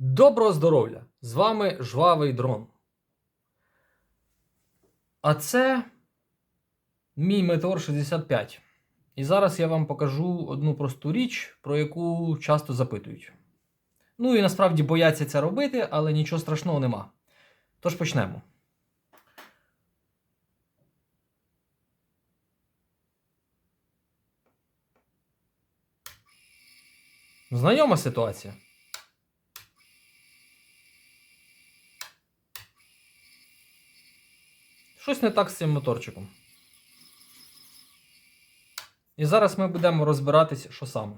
Доброго здоров'я! З вами Жвавий Дрон. А це мій Meteor 65. І зараз я вам покажу одну просту річ, про яку часто запитують. Ну і насправді бояться це робити, але нічого страшного нема. Тож почнемо. Знайома ситуація. Щось не так з цим моторчиком. І зараз ми будемо розбиратись, що саме.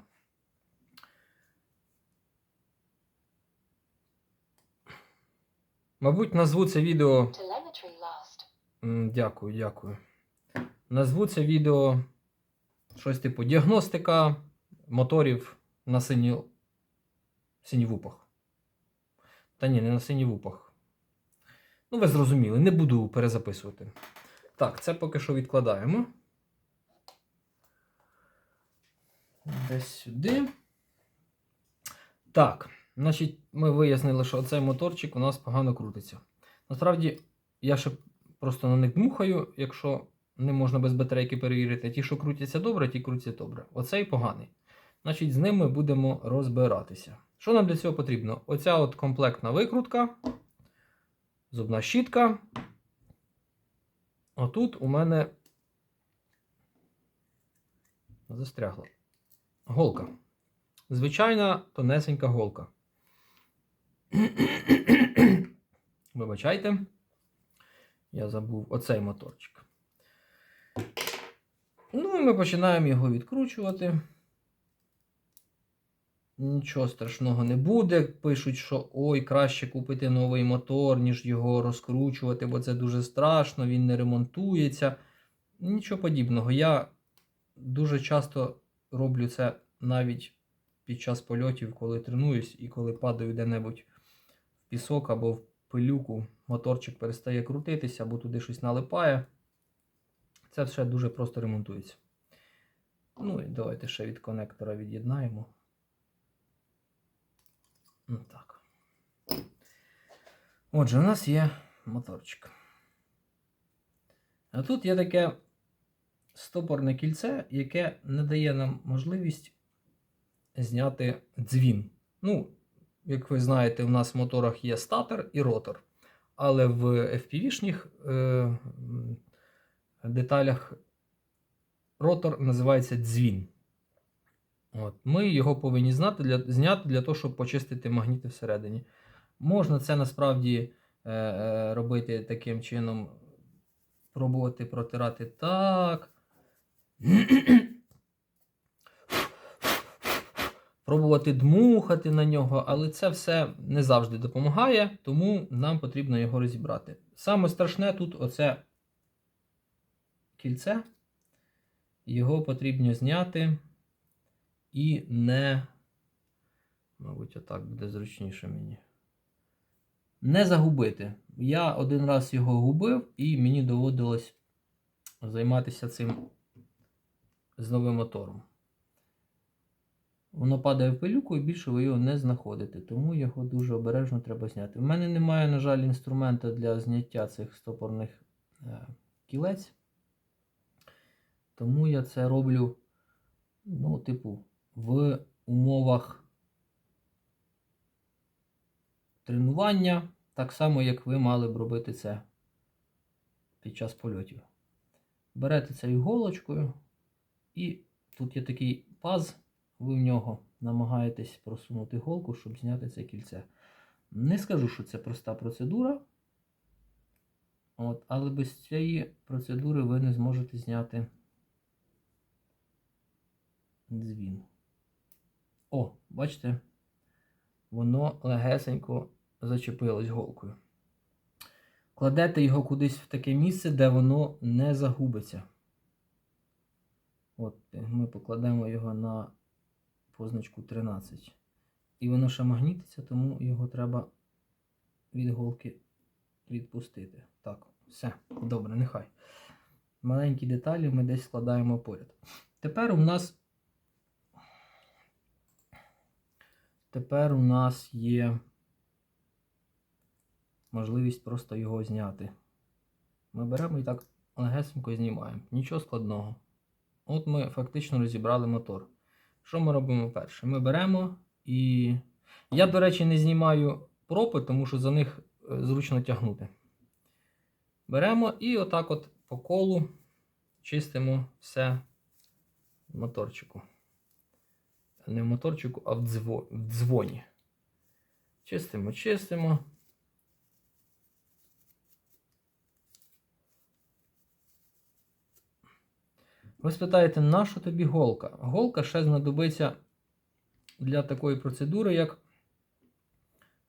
Мабуть, назву це відео. Дякую, дякую. Назву це відео щось типу діагностика моторів на сині... синівупах. Та ні, не на синівупах. Ну, ви зрозуміли, не буду перезаписувати. Так, це поки що відкладаємо. Десь сюди. Так, значить, ми вияснили, що цей моторчик у нас погано крутиться. Насправді, я ще просто на них дмухаю, якщо не можна без батарейки перевірити. Ті, що крутяться добре, ті крутяться добре. Оцей поганий. Значить, з ним ми будемо розбиратися. Що нам для цього потрібно? Оця от комплектна викрутка, зубна щітка. Отут у мене застрягла голка. Звичайна тонесенька голка. Вибачайте. Я забув оцей моторчик. Ну і ми починаємо його відкручувати. Нічого страшного не буде. Пишуть, що ой, краще купити новий мотор, ніж його розкручувати, бо це дуже страшно, він не ремонтується. Нічого подібного. Я дуже часто роблю це навіть під час польотів, коли тренуюсь і коли падаю де-небудь в пісок або в пилюку, моторчик перестає крутитися, або туди щось налипає. Це все дуже просто ремонтується. Ну і давайте ще від конектора від'єднаємо. Ну так. Отже, у нас є моторчик. А тут є таке стопорне кільце, яке не дає нам можливість зняти дзвін. Ну, як ви знаєте, у нас в моторах є статор і ротор. Але в FPV-шніх е, деталях ротор називається дзвін. От. Ми його повинні знати для, зняти для того, щоб почистити магніти всередині. Можна це насправді е, е, робити таким чином, пробувати протирати так. Пробувати дмухати на нього, але це все не завжди допомагає, тому нам потрібно його розібрати. Саме страшне тут оце кільце. Його потрібно зняти і не. Мабуть, отак буде зручніше мені. Не загубити. Я один раз його губив, і мені доводилось займатися цим з новим мотором. Воно падає в пилюку і більше ви його не знаходите, тому його дуже обережно треба зняти. У мене немає, на жаль, інструмента для зняття цих стопорних е, кілець. Тому я це роблю, ну, типу, в умовах тренування, так само, як ви мали б робити це під час польотів. Берете це іголочкою, і тут є такий паз, ви в нього намагаєтесь просунути голку, щоб зняти це кільце. Не скажу, що це проста процедура. От, але без цієї процедури ви не зможете зняти дзвін. О, бачите, воно легесенько зачепилось голкою. Кладете його кудись в таке місце, де воно не загубиться. От ми покладемо його на позначку 13. І воно ще магнітиться, тому його треба від голки відпустити. Так, все, добре, нехай. Маленькі деталі ми десь складаємо поряд. Тепер у нас. Тепер у нас є можливість просто його зняти. Ми беремо і так легесенько знімаємо. Нічого складного. От ми фактично розібрали мотор. Що ми робимо перше? Ми беремо і. Я, до речі, не знімаю пропи, тому що за них е, зручно тягнути. Беремо і отак от по колу чистимо все моторчику. Не в моторчику, а в, дзво... в дзвоні. Чистимо, чистимо. Ви спитаєте, на що тобі голка? Голка ще знадобиться для такої процедури, як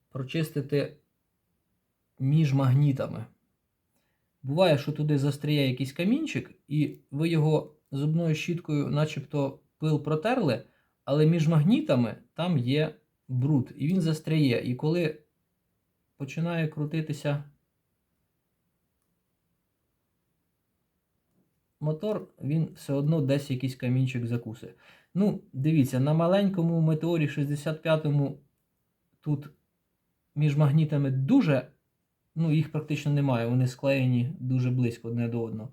прочистити між магнітами. Буває, що туди застряє якийсь камінчик, і ви його зубною щіткою, начебто, пил протерли, але між магнітами там є бруд, і він застряє. І коли починає крутитися мотор, він все одно десь якийсь камінчик закусить. Ну, дивіться, на маленькому метеорі 65-му тут між магнітами дуже, ну, їх практично немає, вони склеєні дуже близько одне до одного.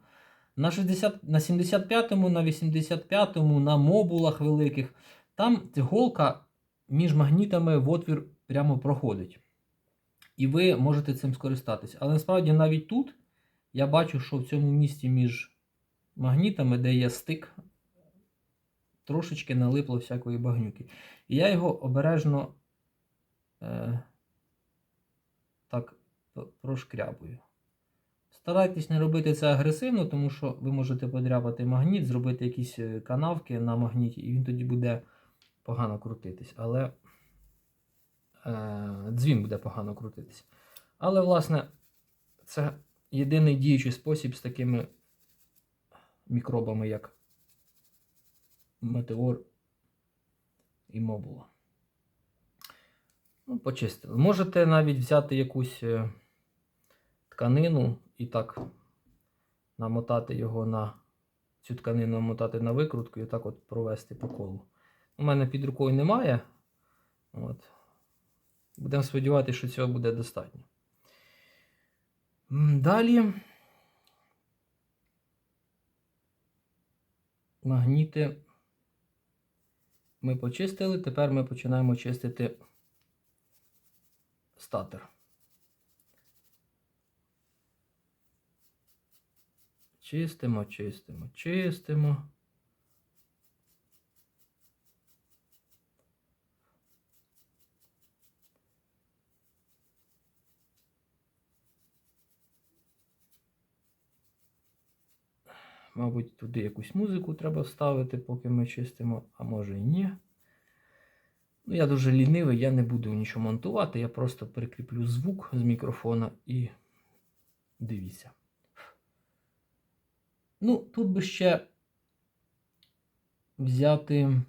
На 60, на 75-му, на 85-му, на мобулах великих, там голка між магнітами в отвір прямо проходить. І ви можете цим скористатися. Але насправді навіть тут я бачу, що в цьому місці між магнітами, де є стик, трошечки налипло всякої багнюки. І я його обережно е, так прошкрябую. Старайтесь не робити це агресивно, тому що ви можете подряпати магніт, зробити якісь е, канавки на магніті, і він тоді буде погано крутитись. Але е, дзвін буде погано крутитись. Але, власне, це єдиний діючий спосіб з такими мікробами, як метеор і мобула. Ну, почистили. Можете навіть взяти якусь е, тканину і так намотати його на цю тканину намотати на викрутку і так от провести по колу. У мене під рукою немає. От. Будемо сподіватися, що цього буде достатньо. Далі магніти ми почистили. Тепер ми починаємо чистити статер. Чистимо, чистимо, чистимо. Мабуть, туди якусь музику треба вставити, поки ми чистимо, а може і ні. Ну, я дуже лінивий, я не буду нічого монтувати, я просто прикріплю звук з мікрофона і дивіться. Ну, тут би ще взяти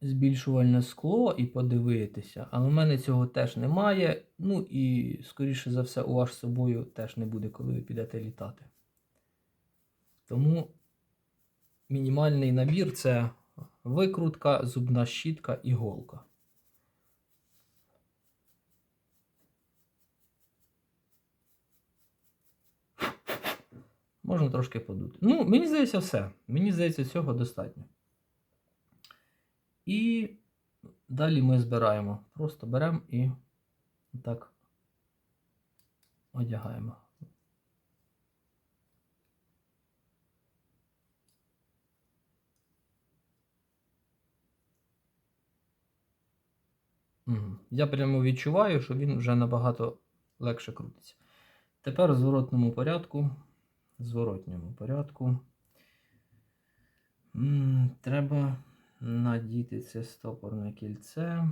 збільшувальне скло і подивитися, але в мене цього теж немає. Ну і, скоріше за все, у вас з собою теж не буде, коли ви підете літати. Тому мінімальний набір це викрутка, зубна щітка і голка. Можна трошки подути. Ну, мені здається, все. Мені здається, цього достатньо. І далі ми збираємо. Просто беремо і так одягаємо. Я прямо відчуваю, що він вже набагато легше крутиться. Тепер в зворотному порядку. В зворотньому порядку. Треба надіти це стопорне кільце.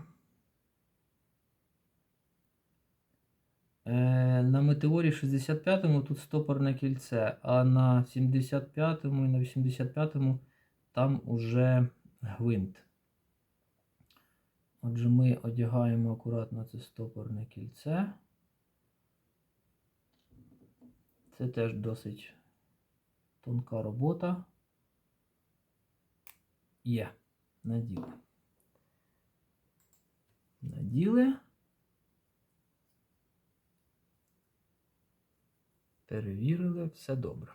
Е, на метеорі 65-му тут стопорне кільце, а на 75-му і на 85-му там уже гвинт. Отже, ми одягаємо акуратно це стопорне кільце. Це теж досить тонка робота. Є наділи. Наділи. Перевірили, все добре.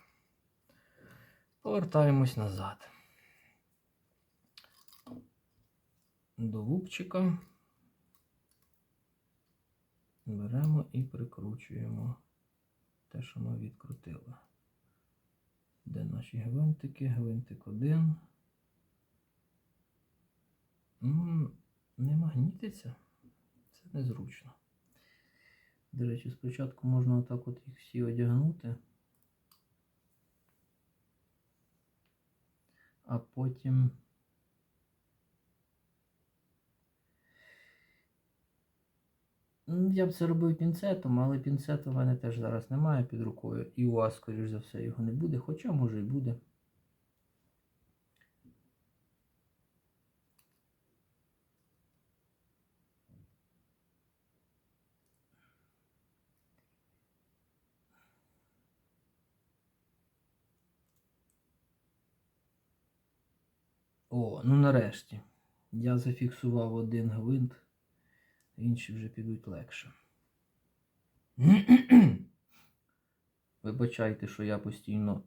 Повертаємось назад. До вупчика. Беремо і прикручуємо те, що ми відкрутили. Де наші гвинтики? Гвинтик 1. Ну, не магнітиться. Це незручно. До речі, спочатку можна отак от їх всі одягнути, а потім... Я б це робив пінцетом, але пінцету в мене теж зараз немає під рукою. І у вас, скоріш за все, його не буде, хоча може і буде. О, ну нарешті. Я зафіксував один гвинт, інші вже підуть легше. Вибачайте, що я постійно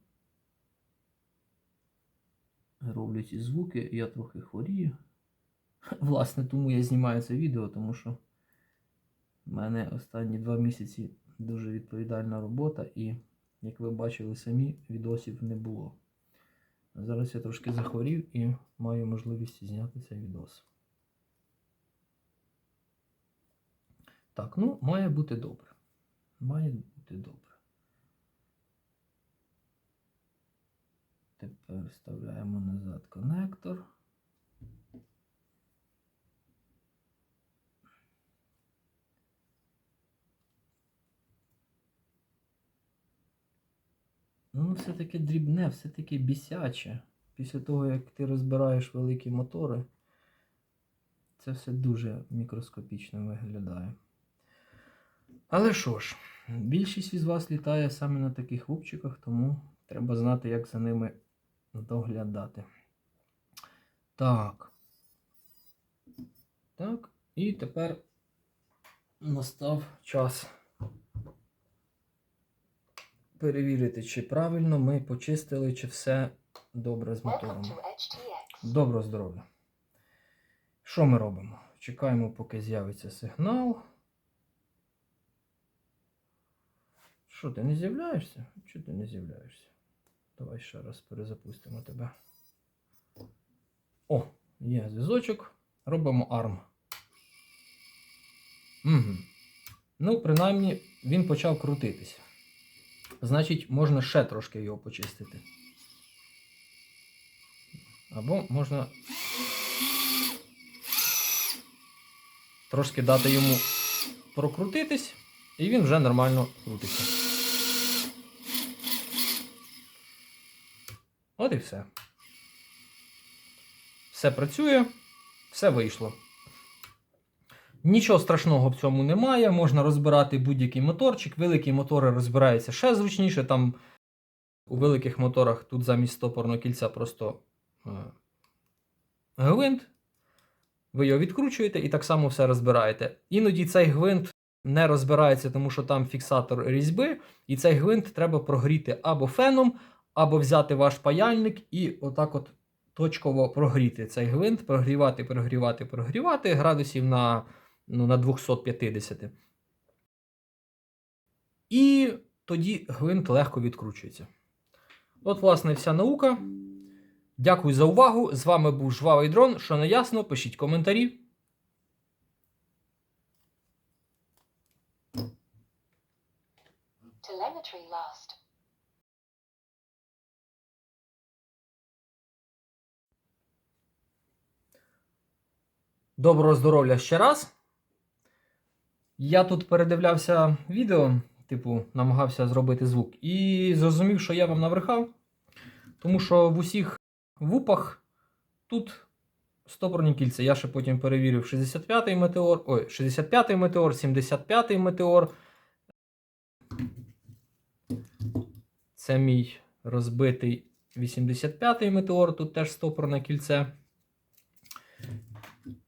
роблю ці звуки, я трохи хворію. Власне, тому я знімаю це відео, тому що в мене останні два місяці дуже відповідальна робота, і, як ви бачили самі, відосів не було. Зараз я трошки захворів і маю можливість зняти цей відос. Так, ну, має бути добре. Має бути добре. Тепер вставляємо назад конектор. Ну, все-таки дрібне, все-таки бісяче. Після того, як ти розбираєш великі мотори, це все дуже мікроскопічно виглядає. Але що ж, більшість із вас літає саме на таких лупчиках, тому треба знати, як за ними доглядати. Так. Так, і тепер настав час перевірити, чи правильно ми почистили, чи все добре з мотором. Доброго здоров'я. Що ми робимо? Чекаємо, поки з'явиться сигнал. Що, ти не з'являєшся? Чого ти не з'являєшся? Давай ще раз перезапустимо тебе. О, є зв'язочок. Робимо арм. Угу. Ну, принаймні, він почав крутитися. Значить, можна ще трошки його почистити. Або можна трошки дати йому прокрутитись, і він вже нормально крутиться. От і все. Все працює, все вийшло. Нічого страшного в цьому немає. Можна розбирати будь-який моторчик. Великі мотори розбираються ще зручніше. Там у великих моторах тут замість стопорного кільця просто е, гвинт. Ви його відкручуєте і так само все розбираєте. Іноді цей гвинт не розбирається, тому що там фіксатор різьби, і цей гвинт треба прогріти або феном, або взяти ваш паяльник і отак от точково прогріти цей гвинт, прогрівати, прогрівати, прогрівати градусів на, ну, на 250. І тоді гвинт легко відкручується. От, власне, вся наука. Дякую за увагу. З вами був Жвавий дрон. Що не ясно, пишіть коментарі. Telemetry lost. Доброго здоров'я ще раз. Я тут передивлявся відео, типу, намагався зробити звук, і зрозумів, що я вам наврехав. Тому що в усіх вупах тут стопорні кільця. Я ще потім перевірив 65-й метеор, ой, 65-й метеор, 75-й метеор. Це мій розбитий 85-й метеор, тут теж стопорне кільце.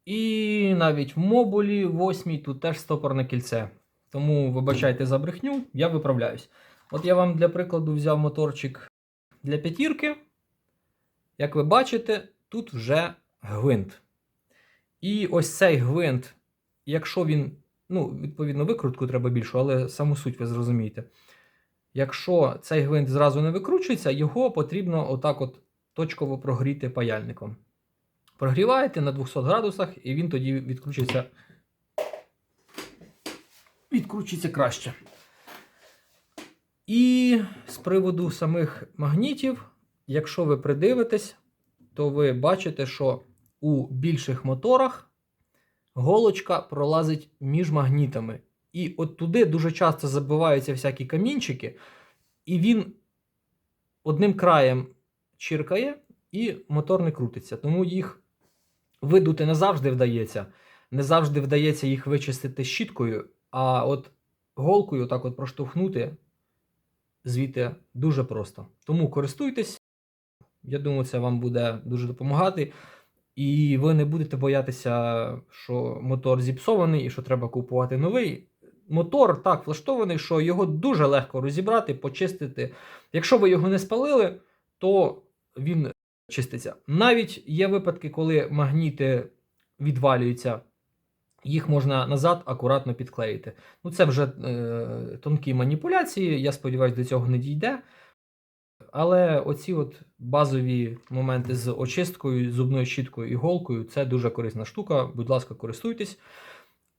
І навіть в мобулі 8 тут теж стопорне кільце. Тому вибачайте за брехню, я виправляюсь. От я вам для прикладу взяв моторчик для п'ятірки. Як ви бачите, тут вже гвинт. І ось цей гвинт, якщо він, ну, відповідно, викрутку треба більшу, але саму суть ви зрозумієте. Якщо цей гвинт зразу не викручується, його потрібно отак от точково прогріти паяльником. Прогріваєте на 200 градусах, і він тоді відкручується. Відкручується краще. І з приводу самих магнітів, якщо ви придивитесь, то ви бачите, що у більших моторах голочка пролазить між магнітами. І от туди дуже часто забиваються всякі камінчики, і він одним краєм чиркає, і мотор не крутиться. Тому їх видути не завжди вдається. Не завжди вдається їх вичистити щіткою, а от голкою так от проштовхнути звідти дуже просто. Тому користуйтесь. Я думаю, це вам буде дуже допомагати. І ви не будете боятися, що мотор зіпсований і що треба купувати новий. Мотор так влаштований, що його дуже легко розібрати, почистити. Якщо ви його не спалили, то він чиститься. Навіть є випадки, коли магніти відвалюються, їх можна назад акуратно підклеїти. Ну, це вже е, тонкі маніпуляції. Я сподіваюся, до цього не дійде. Але оці от базові моменти з очисткою, зубною щіткою і голкою це дуже корисна штука. Будь ласка, користуйтесь.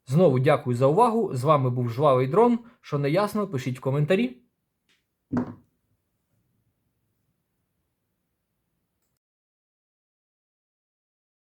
Знову дякую за увагу. З вами був Жвавий Дрон. Що не ясно, пишіть в коментарі.